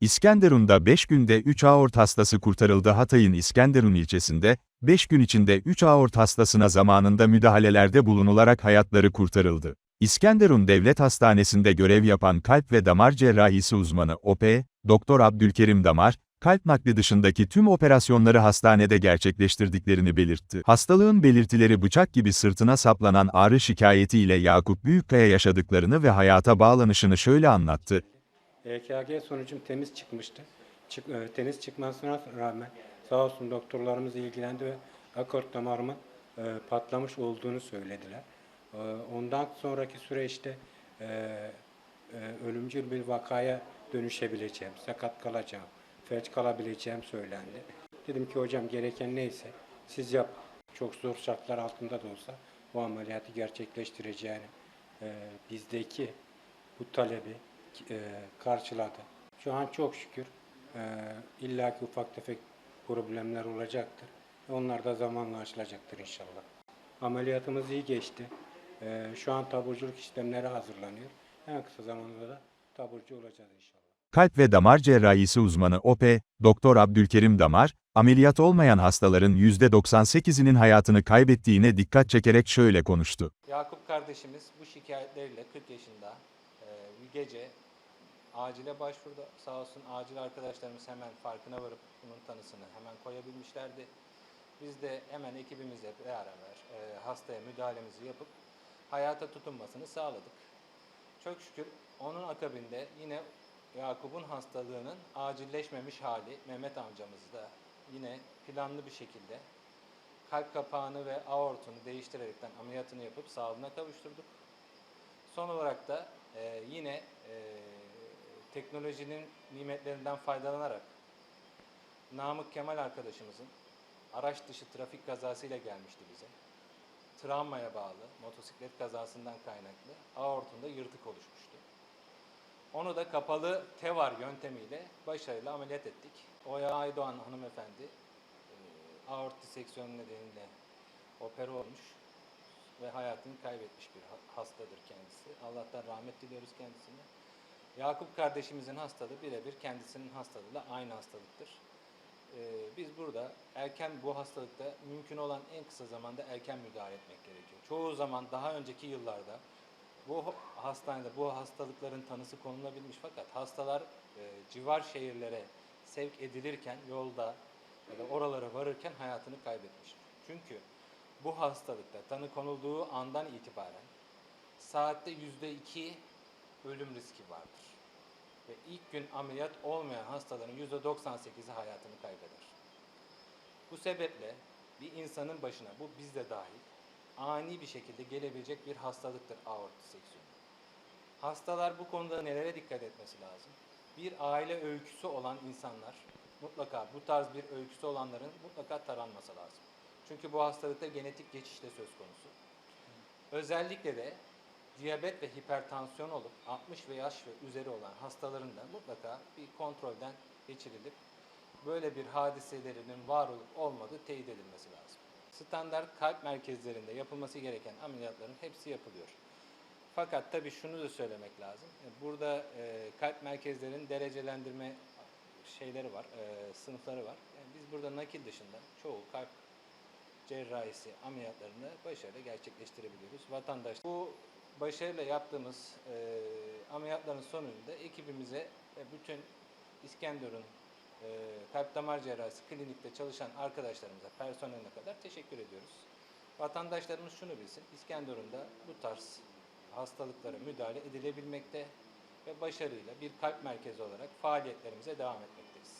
İskenderun'da 5 günde 3 aort hastası kurtarıldı Hatay'ın İskenderun ilçesinde, 5 gün içinde 3 aort hastasına zamanında müdahalelerde bulunularak hayatları kurtarıldı. İskenderun Devlet Hastanesi'nde görev yapan kalp ve damar cerrahisi uzmanı OP, Doktor Abdülkerim Damar, kalp nakli dışındaki tüm operasyonları hastanede gerçekleştirdiklerini belirtti. Hastalığın belirtileri bıçak gibi sırtına saplanan ağrı şikayetiyle Yakup Büyükkaya yaşadıklarını ve hayata bağlanışını şöyle anlattı. EKG sonucum temiz çıkmıştı. Çık, e, temiz çıkmasına rağmen sağ olsun doktorlarımız ilgilendi ve akort damarımın e, patlamış olduğunu söylediler. E, ondan sonraki süreçte e, e, ölümcül bir vakaya dönüşebileceğim, sakat kalacağım, felç kalabileceğim söylendi. Dedim ki hocam gereken neyse siz yap. Çok zor şartlar altında da olsa bu ameliyatı gerçekleştireceğini e, bizdeki bu talebi e, karşıladı. Şu an çok şükür e, illaki ufak tefek problemler olacaktır. Onlar da zamanla aşılacaktır inşallah. Ameliyatımız iyi geçti. E, şu an taburculuk işlemleri hazırlanıyor. En kısa zamanda da taburcu olacağız inşallah. Kalp ve damar cerrahisi uzmanı OP, Doktor Abdülkerim Damar, ameliyat olmayan hastaların %98'inin hayatını kaybettiğine dikkat çekerek şöyle konuştu. Yakup kardeşimiz bu şikayetleriyle 40 yaşında bir gece acile başvurdu. Sağ olsun acil arkadaşlarımız hemen farkına varıp bunun tanısını hemen koyabilmişlerdi. Biz de hemen ekibimizle beraber e, hastaya müdahalemizi yapıp hayata tutunmasını sağladık. Çok şükür onun akabinde yine Yakup'un hastalığının acilleşmemiş hali Mehmet amcamız da yine planlı bir şekilde kalp kapağını ve aortunu değiştirerekten ameliyatını yapıp sağlığına kavuşturduk. Son olarak da e, yine e, teknolojinin nimetlerinden faydalanarak Namık Kemal arkadaşımızın araç dışı trafik kazasıyla gelmişti bize. Travmaya bağlı motosiklet kazasından kaynaklı aortunda yırtık oluşmuştu. Onu da kapalı TEVAR yöntemiyle başarıyla ameliyat ettik. Oya Aydoğan hanımefendi e, aort diseksiyonu nedeniyle opera olmuş ve hayatını kaybetmiş bir ha- hastadır kendisi. Allah'tan rahmet diliyoruz kendisine. Yakup kardeşimizin hastalığı birebir kendisinin hastalığıyla aynı hastalıktır. Ee, biz burada erken bu hastalıkta mümkün olan en kısa zamanda erken müdahale etmek gerekiyor. Çoğu zaman daha önceki yıllarda bu hastanede bu hastalıkların tanısı konulabilmiş fakat hastalar e, civar şehirlere sevk edilirken yolda ya da oralara varırken hayatını kaybetmiş. Çünkü bu hastalıkta tanı konulduğu andan itibaren saatte yüzde iki ölüm riski vardır. Ve ilk gün ameliyat olmayan hastaların yüzde 98'i hayatını kaybeder. Bu sebeple bir insanın başına, bu biz de dahil, ani bir şekilde gelebilecek bir hastalıktır aort diseksiyonu. Hastalar bu konuda nelere dikkat etmesi lazım? Bir aile öyküsü olan insanlar mutlaka bu tarz bir öyküsü olanların mutlaka taranması lazım. Çünkü bu hastalıkta genetik geçiş de söz konusu. Özellikle de diyabet ve hipertansiyon olup 60 ve yaş ve üzeri olan hastaların da mutlaka bir kontrolden geçirilip böyle bir hadiselerinin var olup olmadığı teyit edilmesi lazım. Standart kalp merkezlerinde yapılması gereken ameliyatların hepsi yapılıyor. Fakat tabii şunu da söylemek lazım. E, Burada e, kalp merkezlerinin derecelendirme şeyleri var, e, sınıfları var. Yani biz burada nakil dışında çoğu kalp cerrahisi ameliyatlarını başarıyla gerçekleştirebiliyoruz. Vatandaş bu başarıyla yaptığımız e, ameliyatların sonunda ekibimize ve bütün İskenderun e, kalp damar cerrahisi klinikte çalışan arkadaşlarımıza, personeline kadar teşekkür ediyoruz. Vatandaşlarımız şunu bilsin, İskenderun'da bu tarz hastalıklara müdahale edilebilmekte ve başarıyla bir kalp merkezi olarak faaliyetlerimize devam etmekteyiz.